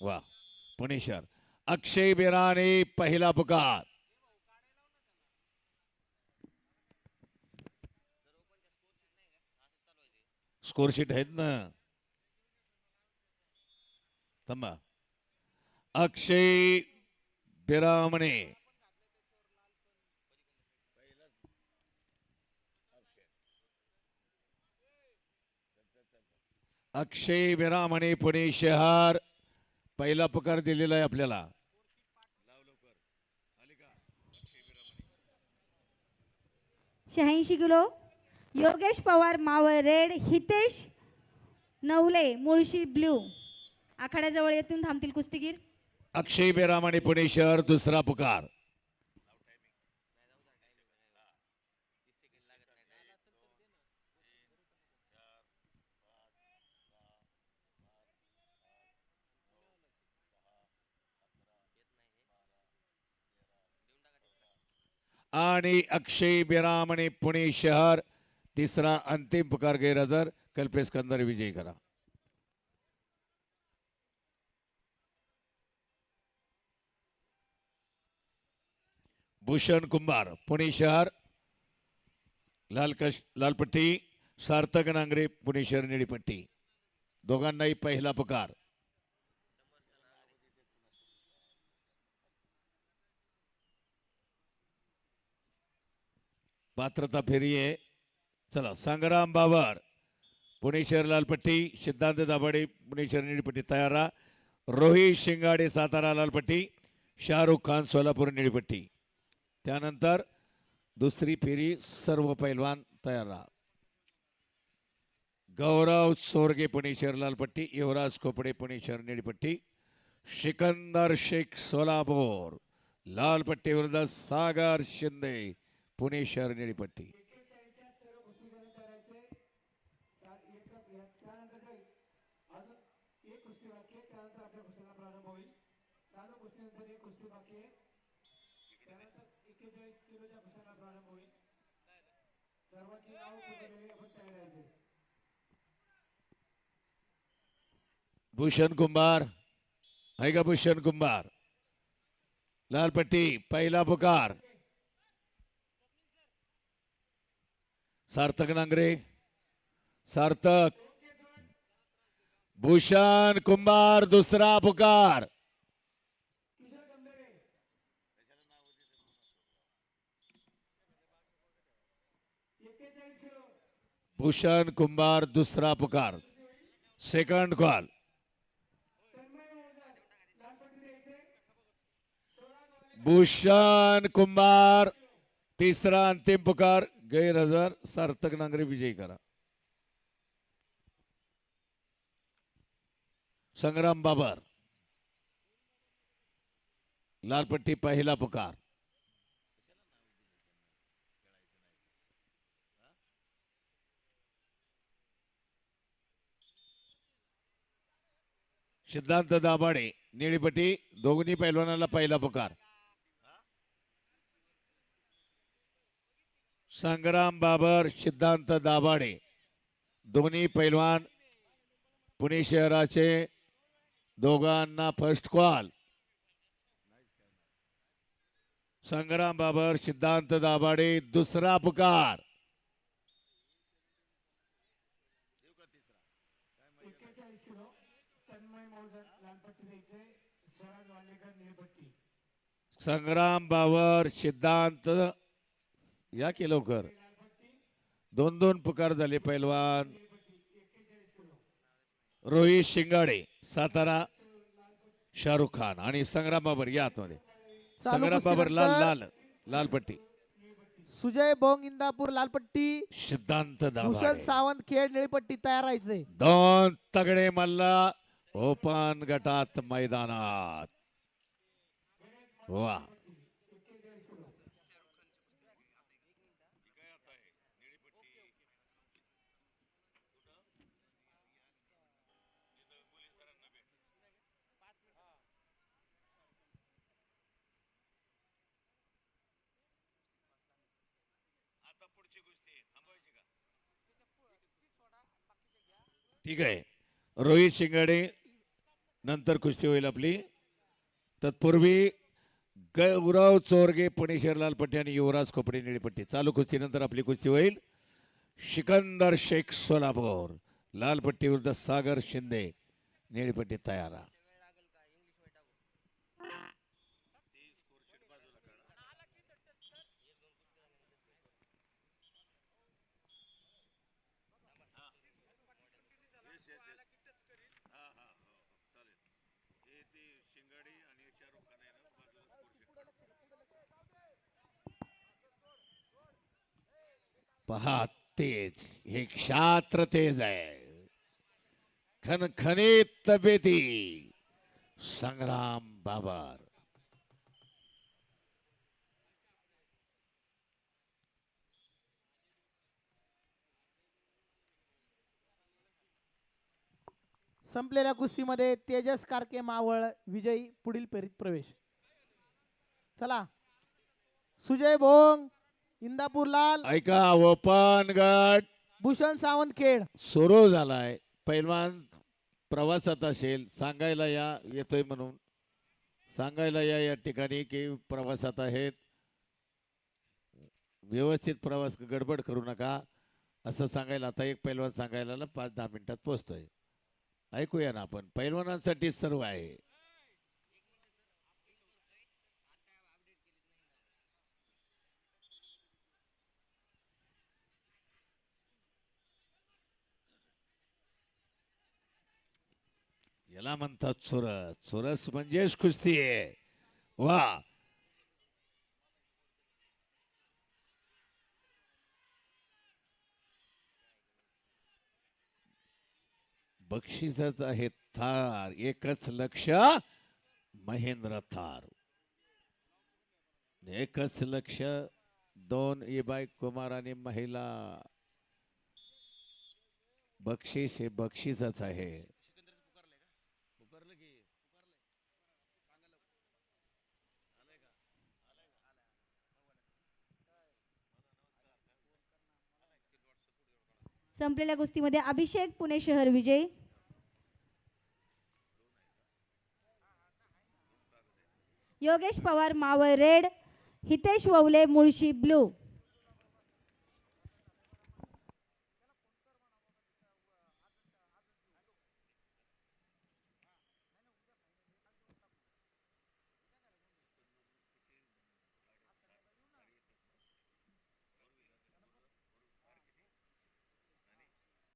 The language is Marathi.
वा पुणे शहर अक्षय बिराने, पहिला पुकार। स्कोर शीट आहेत ना थांबा। अक्षय बिरामणे अक्षय विरामणे पुणे शहर पहिला पुकार दिलेला आहे आपल्याला. शहाऐंशी kilo. Yogesh Pawar Maval red Hitesh Navale Mulshi blue. आखाड्याजवळ येथून थांबतील कुस्तीगीर. अक्षय बेरामणे पुणे शहर दुसरा पुकार. अक्षय बेरामणे पुणे शहर। तिसरा अंतिम पुकार गैरहजर कल्पेश कंदर विजयी करा। भूषण कुंभार, पुणे शहर। लालकश लालपट्टी सार्थक नांगरे, पुणे शहर निळीपट्टी दोघांनाही पहिला पुकार। पात्रता फेरी आहे चला संग्राम बाबर पुणे शहर लालपट्टी सिद्धांत दाभाडे पुणे शहर निळीपट्टी तयार रोहित शिंगाडे सातारा लालपट्टी शाहरुख खान सोलापूर निळीपट्टी त्यानंतर दुसरी फेरी सर्व पैलवान तयार. राहा गौरव सोरगे पुणे शहर लालपट्टी युवराज खोपडे पुणे शहर निळीपट्टी सिकंदर शेख सोलापूर लालपट्टी विरुद्ध सागर शिंदे. पुणे शहर निळीपट्टी. भूषण कुंभार. आहे का भूषण कुंभार? लालपट्टी पहिला पुकार. सार्थक नांगरे, सार्थक। भूषण कुंभार, दुसरा पुकार। भूषण कुंभार, दुसरा पुकार। Second call. भूषण कुंभार, तीसरा अंतिम पुकार। गैरहजर सार्थक नांगरे विजयी करा. संग्राम बाबर. लालपट्टी पहिला पुकार. सिद्धांत दाभाडे निळीपट्टी दोन्ही पैलवानाला पहिला पुकार. संग्राम बाबर सिद्धांत दाभाडे. दोन्ही पैलवान पुणे शहराचे दोघांना फर्स्ट कॉल संग्राम बाबर सिद्धांत दाभाडे दुसरा पुकार. संग्राम बाबर सिद्धांत या की लवकर? दोन दोन पुकार झाले पैलवान. रोहित शिंगाडे सातारा शाहरुख खान आणि संग्राम बाबर या आतमध्ये संग्राम बाबर लाल लाल लाल पट्टी. सुजय बोंग इंदापूर लालपट्टी सिद्धांत भूषण सावंत खेड निळीपट्टी तयार राहायचंय दोन तगडे मल्ला ओपन गटात मैदानात. वा. ठीक आहे. रोहित शिंगाडे नंतर कुस्ती होईल आपली. तत्पूर्वी गौरव चोरगे पुणे पट्टी लालपट्टी आणि युवराज खोपडे निळीपट्टी चालू कुस्तीनंतर आपली कुस्ती होईल. सिकंदर शेख सोलापूर. लालपट्टी विरुद्ध सागर शिंदे. निळीपट्टी तयारा. पहा तेज हे क्षात्र तेज आहे. खनखनीत तब्येती. संग्राम बाबर. संपलेल्या कुस्तीमध्ये तेजस कारके मावळ विजयी पुढील फेरीत प्रवेश. चला. सुजय भोंग इंदापूर लाल. ऐका ओपन गट. भूषण सावंत खेड. सुरू झालाय. पैलवान प्रवासात असेल सांगायला या येतोय म्हणून. सांगायला या या ठिकाणी की प्रवासात आहेत. व्यवस्थित प्रवास गडबड करू नका. असं सांगायला आता एक पैलवान सांगायला पाच दहा मिनिटात पोहोचतोय. ऐकूया ना आपण. पैलवानांसाठी सर्व आहे. याला म्हणतात चुरस चुरस म्हणजेच कुस्ती आहे. वा. बक्षिसच आहे थार. एकच लक्ष महेंद्र थार. एकच लक्ष दोन इबाई कुमार आणि महिला. बक्षीस हे बक्षीसच आहे. संपलेल्या गोष्टीमध्ये अभिषेक पुणे शहर विजयी. Yogesh Pawar Maval red Hitesh Navale Mulshi blue.